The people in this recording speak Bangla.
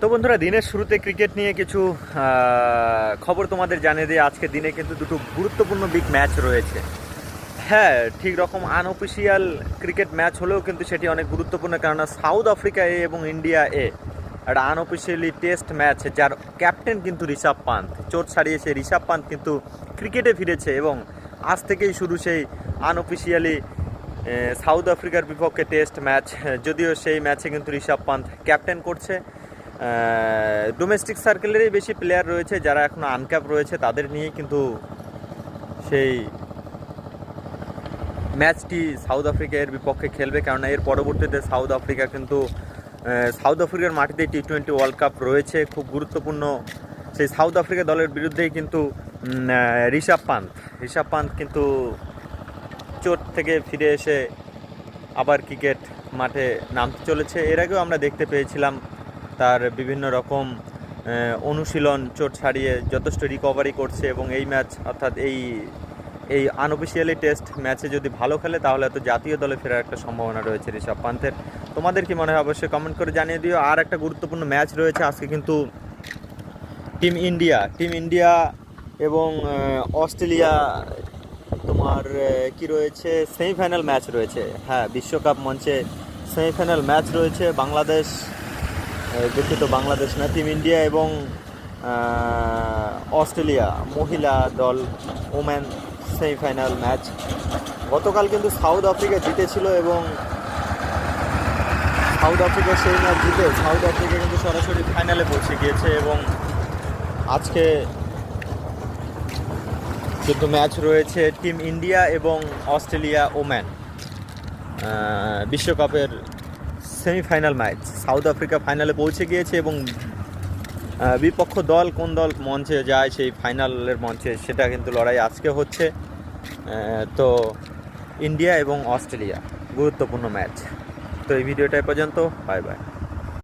তো বন্ধুরা, দিনের শুরুতে ক্রিকেট নিয়ে কিছু খবর তোমাদের জানিয়ে দিয়ে আজকে দিনে কিন্তু দুটো গুরুত্বপূর্ণ বিগ ম্যাচ রয়েছে। হ্যাঁ ঠিক রকম আনঅফিসিয়াল ক্রিকেট ম্যাচ হলেও কিন্তু সেটি অনেক গুরুত্বপূর্ণ, কেননা সাউথ আফ্রিকা এ এবং ইন্ডিয়া এ একটা আনঅফিসিয়ালি টেস্ট ম্যাচ যার ক্যাপ্টেন কিন্তু ঋষভ পান্ত চোট ছাড়িয়েছে ঋষভ পান্ত কিন্তু ক্রিকেটে ফিরেছে এবং আজ থেকেই শুরু সেই আনঅফিসিয়ালি সাউথ আফ্রিকার বিপক্ষে টেস্ট ম্যাচ যদিও সেই ম্যাচে কিন্তু ঋষভ পান্ত ক্যাপ্টেন করছে। ডোমেস্টিক সার্কেলেরই বেশি প্লেয়ার রয়েছে, যারা এখনও আনক্যাপ রয়েছে, তাদের নিয়ে কিন্তু সেই ম্যাচটি সাউথ আফ্রিকা এর বিপক্ষে খেলবে। কেননা এর পরবর্তীতে সাউথ আফ্রিকা কিন্তু সাউথ আফ্রিকার মাটিতে টি টোয়েন্টি ওয়ার্ল্ড কাপ রয়েছে। খুব গুরুত্বপূর্ণ সেই সাউথ আফ্রিকা দলের বিরুদ্ধেই কিন্তু ঋষভ পান্ত। ঋষভ পান্ত কিন্তু চোট থেকে ফিরে এসে আবার ক্রিকেট মাঠে নামতে চলেছে। এর আগেও আমরা দেখতে পেয়েছিলাম তার বিভিন্ন রকম অনুশীলন চোট ছাড়িয়ে যথেষ্ট রিকভারি করছে এবং এই ম্যাচ, অর্থাৎ এই এই আনঅফিসিয়ালি টেস্ট ম্যাচে যদি ভালো খেলে, তাহলে হয়তো জাতীয় দলে ফেরার একটা সম্ভাবনা রয়েছে ঋষভ পান্তের। তোমাদের কি মনে হয়? অবশ্যই কমেন্ট করে জানিয়ে দিও। আর একটা গুরুত্বপূর্ণ ম্যাচ রয়েছে আজকে কিন্তু টিম ইন্ডিয়া। টিম ইন্ডিয়া এবং অস্ট্রেলিয়া, তোমার কি রয়েছে? সেমিফাইনাল ম্যাচ রয়েছে। হ্যাঁ বিশ্বকাপ মঞ্চে সেমিফাইনাল ম্যাচ রয়েছে। বাংলাদেশ দুঃখিত, বাংলাদেশ না টিম ইন্ডিয়া এবং অস্ট্রেলিয়া, মহিলা দল ওম্যান সেমিফাইনাল ম্যাচ গতকাল কিন্তু সাউথ আফ্রিকা জিতেছিল এবং সাউথ আফ্রিকা সেই ম্যাচ জিতে সাউথ আফ্রিকা কিন্তু সরাসরি ফাইনালে পৌঁছে গিয়েছে এবং আজকে কিন্তু ম্যাচ রয়েছে টিম ইন্ডিয়া এবং অস্ট্রেলিয়া ওম্যান বিশ্বকাপের সেমিফাইনাল ম্যাচ সাউথ আফ্রিকা ফাইনালে পৌঁছে গিয়েছে এবং বিপক্ষ দল কোন দল মঞ্চে যায় সেই ফাইনালের মঞ্চে সেটা কিন্তু লড়াই আজকে হচ্ছে। তো ইন্ডিয়া এবং অস্ট্রেলিয়া, গুরুত্বপূর্ণ ম্যাচ তো এই ভিডিওটা পর্যন্ত বাই বাই